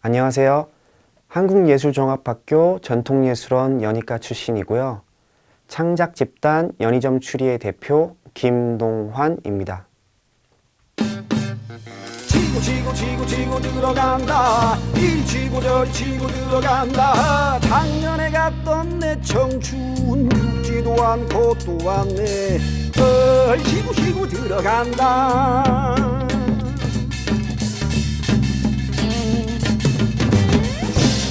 안녕하세요. 한국예술종합학교 전통예술원 연희과 출신이고요. 창작 집단 연희점 추리의 대표 김동환입니다. 치고 치고 치고 치고 들어간다 이 치고 저리 치고 들어간다 작년에 갔던 내 청춘 죽지도 않고 또 왔네 널 치고 치고 들어간다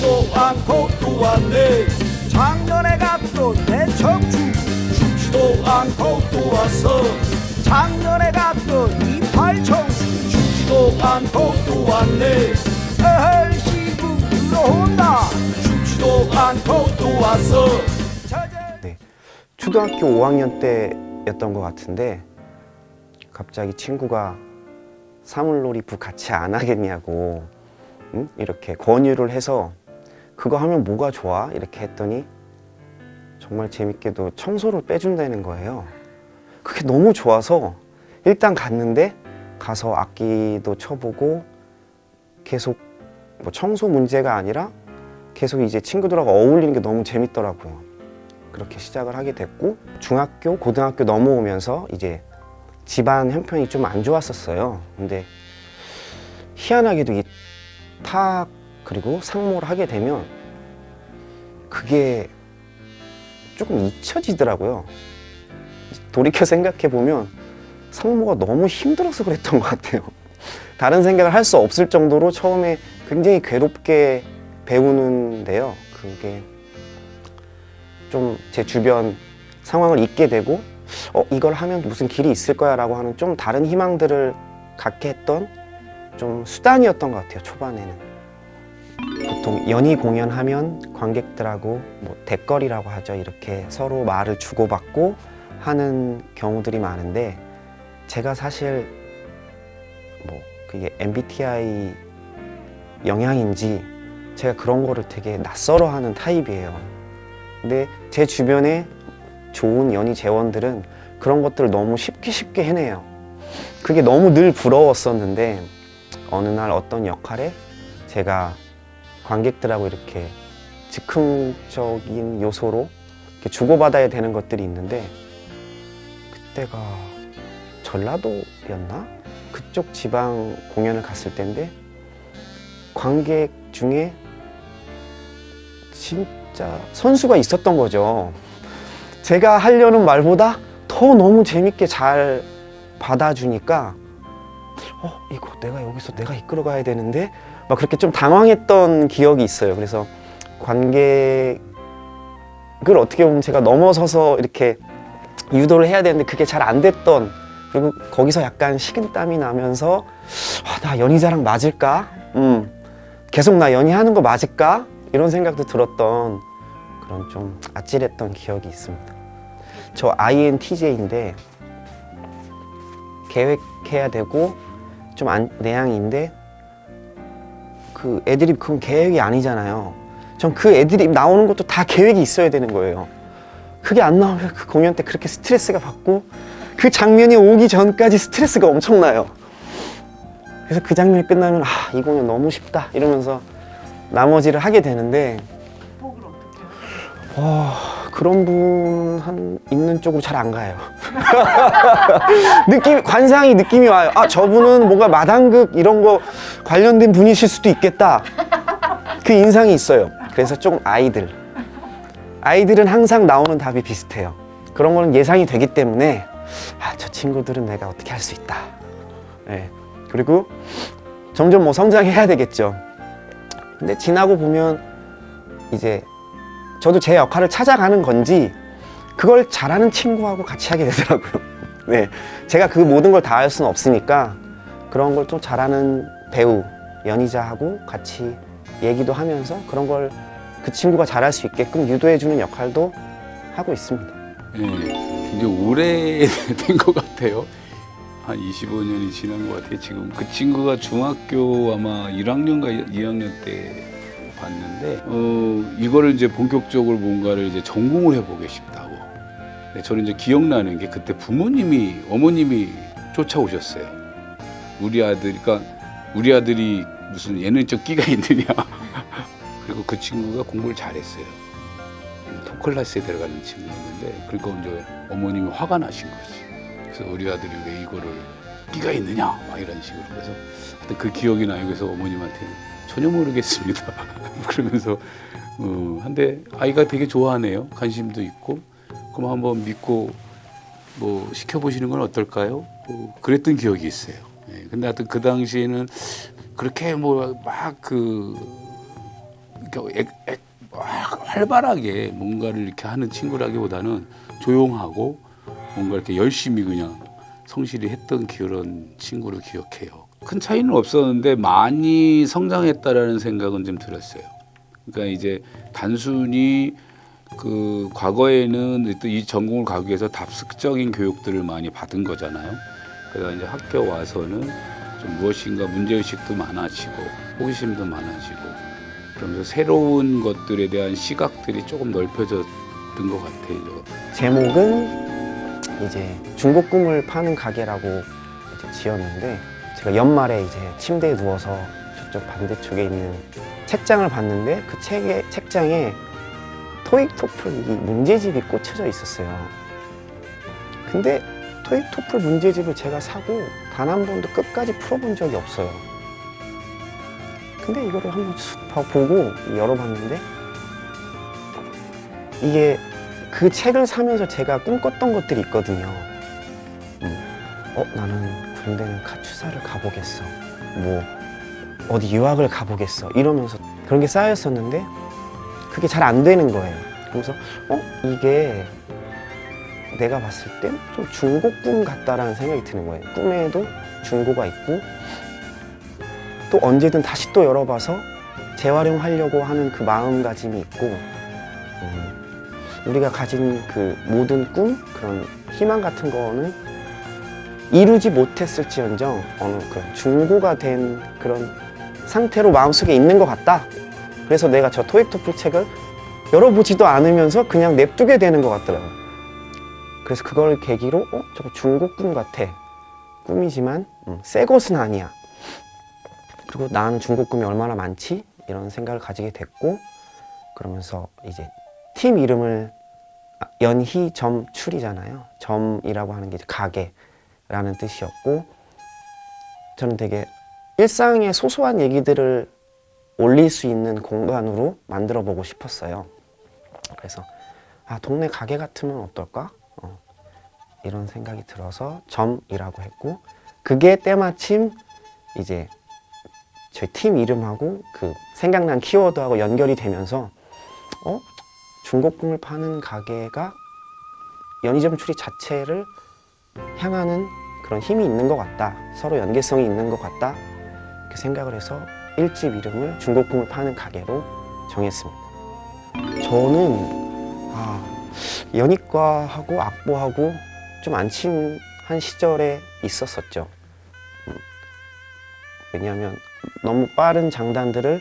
죽지도 않고 또 왔네. 작년에 갔던 내 청춘 죽지도 않고 또 왔어. 작년에 갔던 이팔 청춘 죽지도 않고 또 왔네. 널 시부 들어온다. 죽지도 않고 또 왔어. 네. 초등학교 5학년 때였던 것 같은데 갑자기 친구가 사물놀이 부 같이 안 하겠냐고 응? 이렇게 권유를 해서 그거 하면 뭐가 좋아? 이렇게 했더니 정말 재밌게도 청소를 빼준다는 거예요. 그게 너무 좋아서 일단 갔는데 가서 악기도 쳐보고 계속 뭐 청소 문제가 아니라 계속 이제 친구들하고 어울리는 게 너무 재밌더라고요. 그렇게 시작을 하게 됐고 중학교, 고등학교 넘어오면서 이제 집안 형편이 좀 안 좋았었어요. 근데 희한하게도 이탁 그리고 상모를 하게 되면 그게 조금 잊혀지더라고요. 돌이켜 생각해 보면 상모가 너무 힘들어서 그랬던 것 같아요. 다른 생각을 할 수 없을 정도로 처음에 굉장히 괴롭게 배우는데요. 그게 좀 제 주변 상황을 잊게 되고 어 이걸 하면 무슨 길이 있을 거야라고 하는 좀 다른 희망들을 갖게 했던 좀 수단이었던 것 같아요 초반에는 보통 연희 공연하면 관객들하고 뭐 대거리라고 하죠 이렇게 서로 말을 주고받고 하는 경우들이 많은데 제가 사실 뭐 그게 MBTI 영향인지 제가 그런 거를 되게 낯설어 하는 타입이에요. 근데 제 주변에 좋은 연희 재원들은 그런 것들을 너무 쉽게 쉽게 해내요. 그게 너무 늘 부러웠었는데 어느 날 어떤 역할에 제가 관객들하고 이렇게 즉흥적인 요소로 이렇게 주고받아야 되는 것들이 있는데 그때가 전라도였나? 그쪽 지방 공연을 갔을 때인데 관객 중에 진짜 선수가 있었던 거죠. 제가 하려는 말보다 더 너무 재밌게 잘 받아주니까 어 이거 내가 여기서 내가 이끌어 가야 되는데 막 그렇게 좀 당황했던 기억이 있어요. 그래서 관객을 어떻게 보면 제가 넘어서서 이렇게 유도를 해야 되는데 그게 잘 안 됐던 그리고 거기서 약간 식은땀이 나면서 아, 나 연희자랑 맞을까? 음, 계속 나 연희하는 거 맞을까? 이런 생각도 들었던 그런 좀 아찔했던 기억이 있습니다. 저 INTJ인데 계획해야 되고 좀 안, 내향인데 그 애드립 그건 계획이 아니잖아요. 전 그 애드립 나오는 것도 다 계획이 있어야 되는 거예요. 그게 안 나오면 그 공연 때 그렇게 스트레스가 받고 그 장면이 오기 전까지 스트레스가 엄청나요. 그래서 그 장면이 끝나면 아, 이 공연 너무 쉽다 이러면서 나머지를 하게 되는데 와, 그런 분 한 있는 쪽으로 잘 안 가요. 느낌 관상이 느낌이 와요. 아, 저분은 뭔가 마당극 이런 거 관련된 분이실 수도 있겠다. 그 인상이 있어요. 그래서 조금 아이들. 아이들은 항상 나오는 답이 비슷해요. 그런 거는 예상이 되기 때문에 아, 저 친구들은 내가 어떻게 할 수 있다. 예. 그리고 점점 뭐 성장해야 되겠죠. 근데 지나고 보면 이제 저도 제 역할을 찾아가는 건지 그걸 잘하는 친구하고 같이 하게 되더라고요. 네. 제가 그 모든 걸 다 할 수는 없으니까 그런 걸 좀 잘하는 배우, 연희자하고 같이 얘기도 하면서 그런 걸 그 친구가 잘할 수 있게끔 유도해주는 역할도 하고 있습니다. 예, 굉장히 오래된 것 같아요. 한 25년이 지난 것 같아요. 지금 그 친구가 중학교 아마 1학년과 2학년 때 봤는데 어 이거를 이제 본격적으로 뭔가를 이제 전공을 해보고 싶다고. 근데 저는 이제 기억나는 게 그때 부모님이 어머님이 쫓아오셨어요. 우리 아들, 그러니까 우리 아들이 무슨 예능적 끼가 있느냐. 그리고 그 친구가 공부를 잘했어요. 톱 클래스에 들어가는 친구였는데 그러니까 이제 어머님이 화가 나신 거지. 그래서 우리 아들이 왜 이거를 끼가 있느냐 막 이런 식으로 그래서 하여튼 그 기억이 나요. 그래서 어머님한테는 전혀 모르겠습니다. 그러면서 어, 한데 아이가 되게 좋아하네요. 관심도 있고 그럼 한번 믿고 뭐 시켜보시는 건 어떨까요? 뭐 그랬던 기억이 있어요. 예, 근데 하여튼 그 당시에는 그렇게 뭐 막그 그러니까 활발하게 뭔가를 이렇게 하는 친구라기보다는 조용하고 뭔가 이렇게 열심히 그냥 성실히 했던 그런 친구를 기억해요. 큰 차이는 없었는데 많이 성장했다라는 생각은 좀 들었어요. 그러니까 이제 단순히 그 과거에는 또이 전공을 가기 위해서 답습적인 교육들을 많이 받은 거잖아요. 그래서 이제 학교 와서는 좀 무엇인가 문제의식도 많아지고 호기심도 많아지고 그러면서 새로운 것들에 대한 시각들이 조금 넓혀졌던 것 같아요. 제목은 이제 중국 꿈을 파는 가게라고 지었는데 제가 연말에 이제 침대에 누워서 저쪽 반대쪽에 있는 책장을 봤는데 그 책에 책장에 토익 토플 이 문제집이 꽂혀져 있었어요. 근데 토익 토플 문제집을 제가 사고 단 한 번도 끝까지 풀어본 적이 없어요. 근데 이거를 한번 보고 열어봤는데 이게 그 책을 사면서 제가 꿈꿨던 것들이 있거든요. 음, 어, 나는 군대는 카투사를 가보겠어. 뭐, 어디 유학을 가보겠어. 이러면서 그런 게 쌓였었는데, 그게 잘 안 되는 거예요. 그래서, 어, 이게 내가 봤을 땐 좀 중고 꿈 같다라는 생각이 드는 거예요. 꿈에도 중고가 있고, 또 언제든 다시 또 열어봐서 재활용하려고 하는 그 마음가짐이 있고, 음, 우리가 가진 그 모든 꿈 그런 희망 같은 거는 이루지 못했을지언정 어느 그런 중고가 된 그런 상태로 마음속에 있는 것 같다. 그래서 내가 저 토익 토플 책을 열어보지도 않으면서 그냥 냅두게 되는 것 같더라고요. 그래서 그걸 계기로 어 저거 중고 꿈 같아. 꿈이지만 음, 새 것은 아니야. 그리고 나는 중고 꿈이 얼마나 많지 이런 생각을 가지게 됐고 그러면서 이제 팀 이름을 연희 점 출이잖아요. 점이라고 하는 게 가게 라는 뜻이었고 저는 되게 일상의 소소한 얘기들을 올릴 수 있는 공간으로 만들어 보고 싶었어요. 그래서 아 동네 가게 같으면 어떨까? 어, 이런 생각이 들어서 점이라고 했고 그게 때마침 이제 저희 팀 이름하고 그 생각난 키워드하고 연결이 되면서 어 중국 꿈을 파는 가게가 연희점 추리 자체를 향하는 그런 힘이 있는 것 같다. 서로 연계성이 있는 것 같다. 이렇게 생각을 해서 일집 이름을 중국 꿈을 파는 가게로 정했습니다. 저는 아, 연희과하고 악보하고 좀 안 친한 시절에 있었었죠. 음, 왜냐하면 너무 빠른 장단들을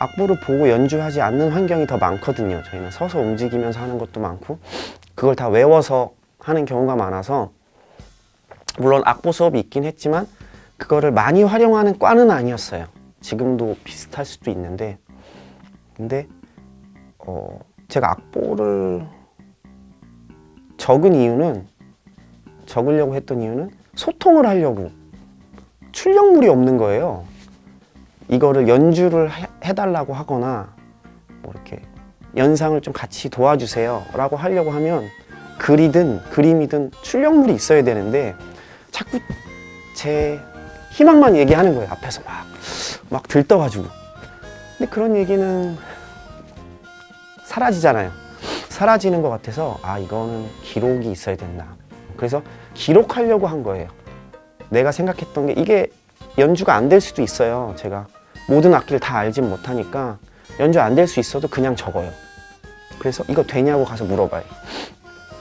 악보를 보고 연주하지 않는 환경이 더 많거든요. 저희는 서서 움직이면서 하는 것도 많고 그걸 다 외워서 하는 경우가 많아서 물론 악보 수업이 있긴 했지만 그거를 많이 활용하는 과는 아니었어요. 지금도 비슷할 수도 있는데 근데 어 제가 악보를 적은 이유는 적으려고 했던 이유는 소통을 하려고 출력물이 없는 거예요. 이거를 연주를 해- 해달라고 하거나 뭐 이렇게 연상을 좀 같이 도와주세요라고 하려고 하면 글이든 그림이든 출력물이 있어야 되는데 자꾸 제 희망만 얘기하는 거예요 앞에서 막 막 들떠가지고 근데 그런 얘기는 사라지잖아요 사라지는 것 같아서 아 이거는 기록이 있어야 된다 그래서 기록하려고 한 거예요 내가 생각했던 게 이게 연주가 안 될 수도 있어요 제가 모든 악기를 다 알진 못하니까 연주 안 될 수 있어도 그냥 적어요. 그래서 이거 되냐고 가서 물어봐요.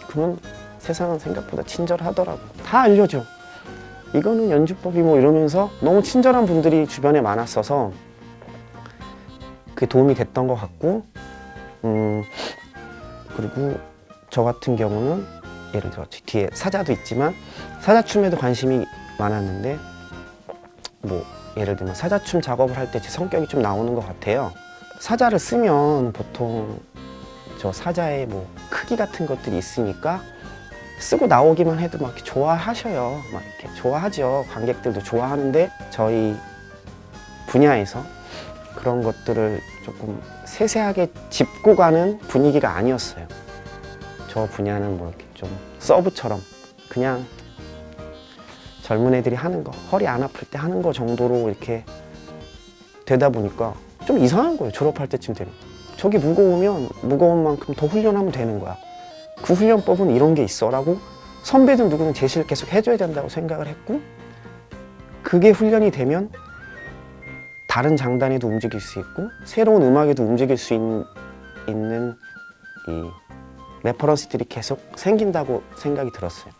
그러면 세상은 생각보다 친절하더라고. 다 알려줘. 이거는 연주법이 뭐 이러면서 너무 친절한 분들이 주변에 많았어서 그게 도움이 됐던 것 같고, 음, 그리고 저 같은 경우는 예를 들어 뒤에 사자도 있지만 사자춤에도 관심이 많았는데 뭐 예를 들면 사자춤 작업을 할 때 제 성격이 좀 나오는 것 같아요. 사자를 쓰면 보통 저 사자의 뭐 크기 같은 것들이 있으니까 쓰고 나오기만 해도 막 좋아하셔요. 막 이렇게 좋아하죠. 관객들도 좋아하는데 저희 분야에서 그런 것들을 조금 세세하게 짚고 가는 분위기가 아니었어요. 저 분야는 뭐 이렇게 좀 서브처럼 그냥 젊은 애들이 하는 거 허리 안 아플 때 하는 거 정도로 이렇게 되다 보니까 좀 이상한 거예요. 졸업할 때쯤 되면 저기 무거우면 무거운 만큼 더 훈련하면 되는 거야. 그 훈련법은 이런 게 있어라고 선배든 누구든 제시를 계속 해줘야 된다고 생각을 했고 그게 훈련이 되면 다른 장단에도 움직일 수 있고 새로운 음악에도 움직일 수 있, 있는 이 레퍼런스들이 계속 생긴다고 생각이 들었어요.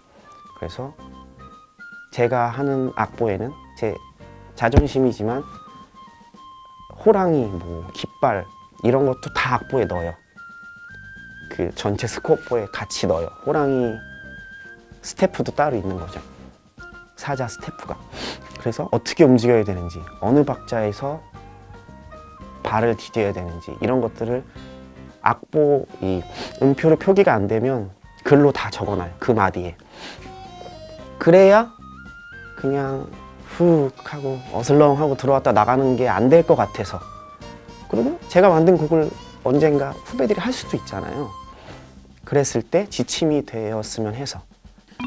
그래서 제가 하는 악보에는 제 자존심이지만 호랑이, 뭐 깃발 이런 것도 다 악보에 넣어요. 그 전체 스코어에 같이 넣어요. 호랑이 스태프도 따로 있는 거죠. 사자 스태프가. 그래서 어떻게 움직여야 되는지, 어느 박자에서 발을 디뎌야 되는지 이런 것들을 악보 이 음표로 표기가 안 되면 글로 다 적어놔요. 그 마디에. 그래야 그냥 훅 하고 어슬렁 하고 들어왔다 나가는 게 안 될 것 같아서. 그리고 제가 만든 곡을 언젠가 후배들이 할 수도 있잖아요. 그랬을 때 지침이 되었으면 해서.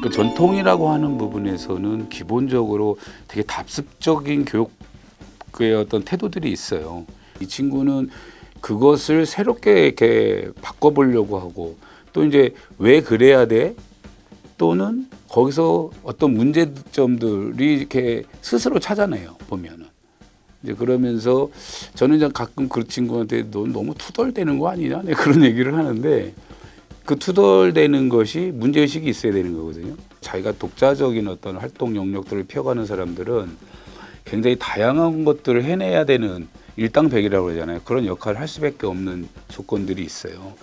그 전통이라고 하는 부분에서는 기본적으로 되게 답습적인 교육의 어떤 태도들이 있어요. 이 친구는 그것을 새롭게 이렇게 바꿔보려고 하고 또 이제 왜 그래야 돼? 또는 거기서 어떤 문제점들이 이렇게 스스로 찾아내요 보면은 이제 그러면서 저는 이제 가끔 그 친구한테 너 너무 투덜대는 거 아니냐 네, 그런 얘기를 하는데 그 투덜대는 것이 문제의식이 있어야 되는 거거든요. 자기가 독자적인 어떤 활동 영역들을 펴가는 사람들은 굉장히 다양한 것들을 해내야 되는 일당백이라고 그러잖아요. 그런 역할을 할 수밖에 없는 조건들이 있어요.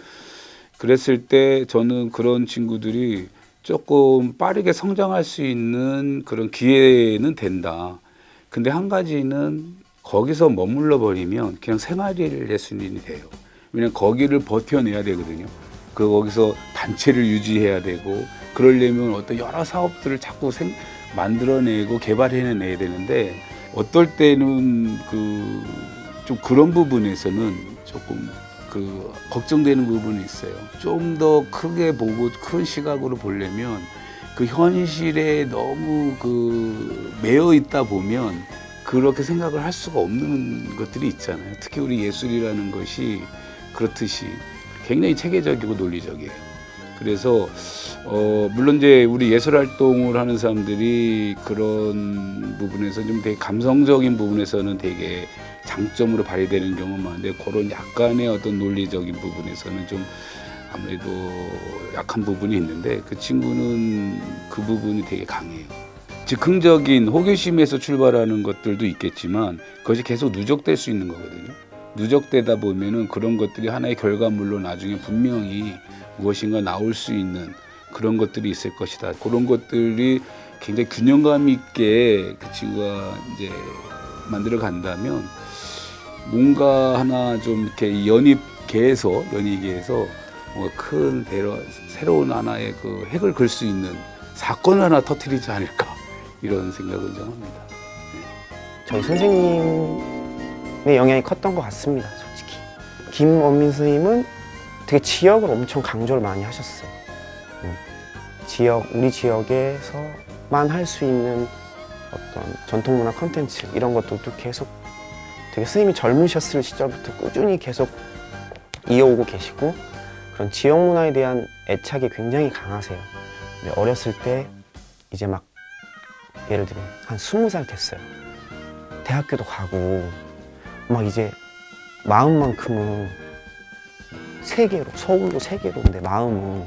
그랬을 때 저는 그런 친구들이 조금 빠르게 성장할 수 있는 그런 기회는 된다. 근데 한 가지는 거기서 머물러 버리면 그냥 생활일 예술인이 돼요. 왜냐면 거기를 버텨내야 되거든요. 그 거기서 단체를 유지해야 되고 그러려면 어떤 여러 사업들을 자꾸 생, 만들어내고 개발해내야 되는데 어떨 때는 그 좀 그런 부분에서는 조금 그 걱정되는 부분이 있어요. 좀 더 크게 보고 큰 시각으로 보려면 그 현실에 너무 그 매여 있다 보면 그렇게 생각을 할 수가 없는 것들이 있잖아요. 특히 우리 예술이라는 것이 그렇듯이 굉장히 체계적이고 논리적이에요. 그래서 어 물론 이제 우리 예술 활동을 하는 사람들이 그런 부분에서 좀 되게 감성적인 부분에서는 되게 장점으로 발휘되는 경우는 많은데 그런 약간의 어떤 논리적인 부분에서는 좀 아무래도 약한 부분이 있는데 그 친구는 그 부분이 되게 강해요. 즉흥적인 호기심에서 출발하는 것들도 있겠지만 그것이 계속 누적될 수 있는 거거든요. 누적되다 보면은 그런 것들이 하나의 결과물로 나중에 분명히 무엇인가 나올 수 있는 그런 것들이 있을 것이다. 그런 것들이 굉장히 균형감 있게 그 친구가 이제 만들어 간다면 뭔가 하나 좀 이렇게 연입계에서 연입계에서 뭔가 큰 대로 새로운 하나의 그 핵을 걸수 있는 사건을 하나 터뜨리지 않을까 이런 생각을 좀 합니다. 저희 선생님의 영향이 컸던 것 같습니다, 솔직히. 김원민 선생님은 되게 지역을 엄청 강조를 많이 하셨어요. 음. 지역, 우리 지역에서만 할 수 있는 어떤 전통문화 컨텐츠 이런 것들도 계속 되게 선생님이 젊으셨을 시절부터 꾸준히 계속 이어오고 계시고 그런 지역 문화에 대한 애착이 굉장히 강하세요. 어렸을 때 이제 막 예를 들면 한 스무 살 됐어요. 대학교도 가고 막 이제 마음만큼은 세계로 서울로 세계로 근데 마음은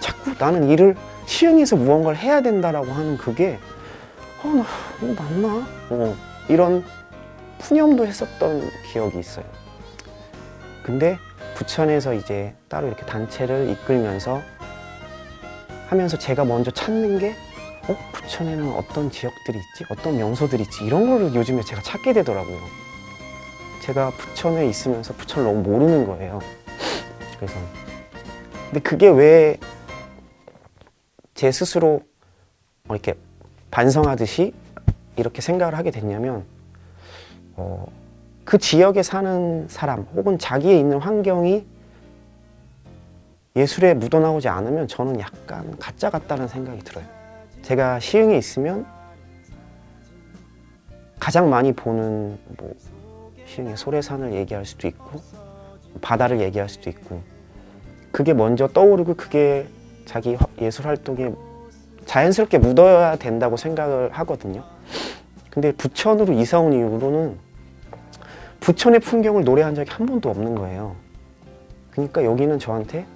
자꾸 나는 일을 시흥에서 무언가를 해야 된다라고 하는 그게 어나 이거 맞나 어, 이런 푸념도 했었던 기억이 있어요. 근데 부천에서 이제 따로 이렇게 단체를 이끌면서 하면서 제가 먼저 찾는 게 어? 부천에는 어떤 지역들이 있지? 어떤 명소들이 있지? 이런 거를 요즘에 제가 찾게 되더라고요. 제가 부천에 있으면서 부천을 너무 모르는 거예요. 그래서 근데 그게 왜 제 스스로 어, 이렇게 반성하듯이 이렇게 생각을 하게 됐냐면 어, 그 지역에 사는 사람 혹은 자기의 있는 환경이 예술에 묻어나오지 않으면 저는 약간 가짜 같다는 생각이 들어요. 제가 시흥에 있으면 가장 많이 보는 뭐 시흥의 소래산을 얘기할 수도 있고 바다를 얘기할 수도 있고 그게 먼저 떠오르고 그게 자기 화- 예술 활동에 자연스럽게 묻어야 된다고 생각을 하거든요. 근데 부천으로 이사 온 이후로는 부천의 풍경을 노래한 적이 한 번도 없는 거예요. 그러니까 여기는 저한테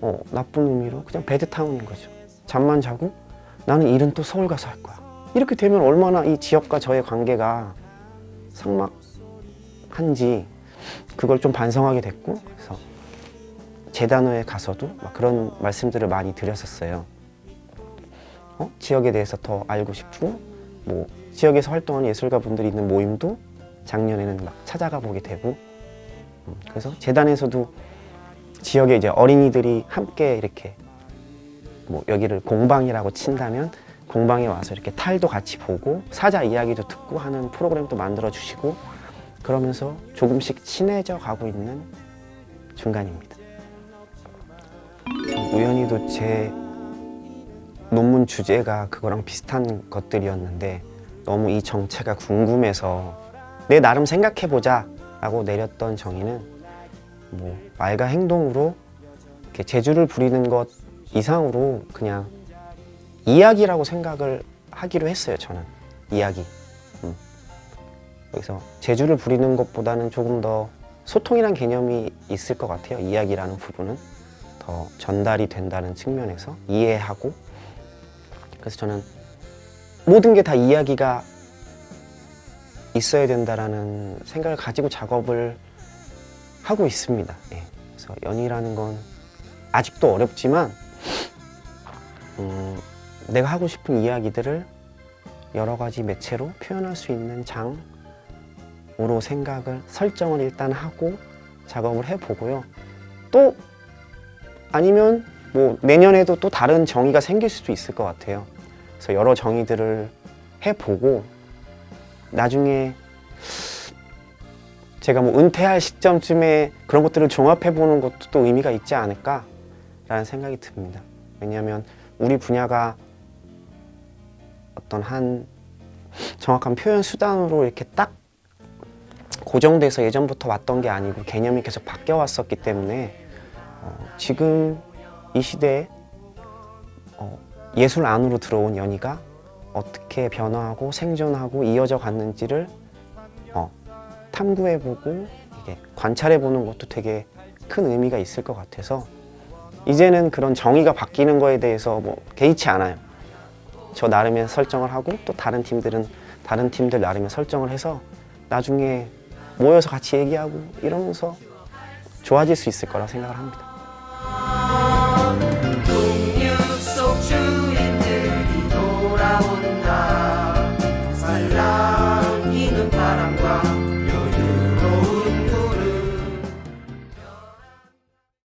어, 나쁜 의미로 그냥 배드타운인 거죠. 잠만 자고 나는 일은 또 서울 가서 할 거야. 이렇게 되면 얼마나 이 지역과 저의 관계가 삭막한지 그걸 좀 반성하게 됐고 그래서 재단회에 가서도 막 그런 말씀들을 많이 드렸었어요. 어? 지역에 대해서 더 알고 싶고 뭐 지역에서 활동하는 예술가 분들이 있는 모임도 작년에는 막 찾아가 보게 되고 음, 그래서 재단에서도 지역에 이제 어린이들이 함께 이렇게 뭐 여기를 공방이라고 친다면 공방에 와서 이렇게 탈도 같이 보고 사자 이야기도 듣고 하는 프로그램도 만들어 주시고 그러면서 조금씩 친해져 가고 있는 중간입니다. 우연히도 제 논문 주제가 그거랑 비슷한 것들이었는데 너무 이 정체가 궁금해서 내 나름 생각해 보자 라고 내렸던 정의는 뭐 말과 행동으로 재주를 부리는 것 이상으로 그냥 이야기라고 생각을 하기로 했어요. 저는 이야기. 음. 그래서 재주를 부리는 것보다는 조금 더 소통이란 개념이 있을 것 같아요. 이야기라는 부분은 더 전달이 된다는 측면에서 이해하고 그래서 저는 모든 게 다 이야기가 있어야 된다라는 생각을 가지고 작업을 하고 있습니다. 예. 그래서 연이라는 건 아직도 어렵지만 음, 내가 하고 싶은 이야기들을 여러 가지 매체로 표현할 수 있는 장으로 생각을 설정을 일단 하고 작업을 해보고요. 또 아니면 뭐 내년에도 또 다른 정의가 생길 수도 있을 것 같아요. 그래서 여러 정의들을 해보고 나중에 제가 뭐 은퇴할 시점쯤에 그런 것들을 종합해 보는 것도 또 의미가 있지 않을까라는 생각이 듭니다. 왜냐하면 우리 분야가 어떤 한 정확한 표현 수단으로 이렇게 딱 고정돼서 예전부터 왔던 게 아니고 개념이 계속 바뀌어 왔었기 때문에 어, 지금 이 시대에 어, 예술 안으로 들어온 연희가 어떻게 변화하고 생존하고 이어져 갔는지를 어, 탐구해보고 관찰해보는 것도 되게 큰 의미가 있을 것 같아서 이제는 그런 정의가 바뀌는 거에 대해서 뭐 개의치 않아요. 저 나름의 설정을 하고 또 다른 팀들은 다른 팀들 나름의 설정을 해서 나중에 모여서 같이 얘기하고 이러면서 좋아질 수 있을 거라 생각을 합니다.